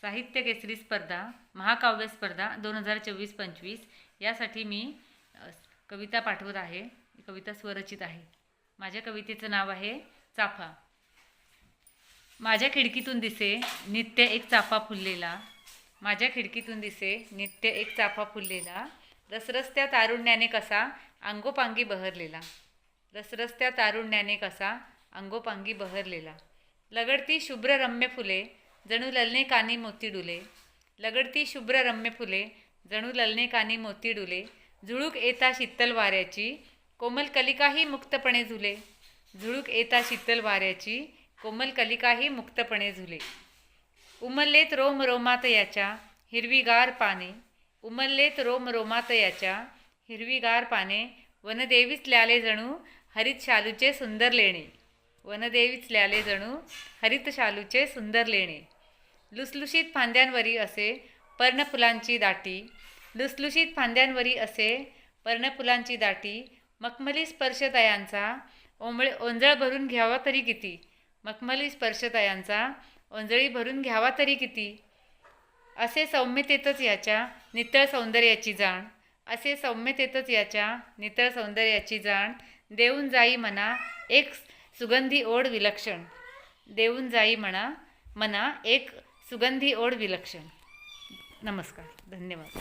साहित्य केसरी स्पर्धा महाकाव्य स्पर्धा दोन हजार चोवीस पंचवीस यासाठी मी कविता पाठवत आहे. कविता स्वरचित आहे. माझ्या कवितेचं नाव आहे चाफा. माझ्या खिडकीतून दिसे नित्य एक चाफा फुललेला. माझ्या खिडकीतून दिसे नित्य एक चाफा फुललेला. रसरस्त्या तारुण्याने कसा अंगोपांगी बहरलेला. रसरस्त्या तारुण्याने कसा अंगोपांगी बहरलेला. लगडती शुभ्र रम्य फुले जणू ललने कानी मोती डुले. लगडती शुभ्र रम्य फुले. जणू ललने कानी मोती डुले. झुळूक येता शीतल वाऱ्याची. कोमल कलिकाही मुक्तपणे झुले. झुळूक येता शीतल वाऱ्याची. कोमल कलिकाही मुक्तपणे झुले. उमललेत रोम रोमात याच्या. हिरवीगार पाने. उमललेत रोम रोमात याच्या. हिरवीगार पाने. वनदेवीच ल्याले जणू. हरित शालूचे सुंदर लेणे. वनदेवीच ल्याले जणू हरितशालूचे सुंदर लेणे. लुसलुशीत फांद्यांवरी असे पर्णफुलांची दाटी. लुसलुशीत फांद्यांवरी असे पर्णफुलांची दाटी. मखमली स्पर्शतयांचा ओंबळे ओंजळ भरून घ्यावा तरी किती? मखमली स्पर्शतयांचा ओंजळी भरून घ्यावा तरी किती? असे सौम्यतेतच याच्या नितळ सौंदर्याची जाण. असे सौम्यतेतच याच्या नितळ सौंदर्याची जाण. देऊन जाई मना एक सुगंधी ओढ विलक्षण. देऊन जाई म्हणा मना एक सुगंधी ओढ विलक्षण. नमस्कार. धन्यवाद.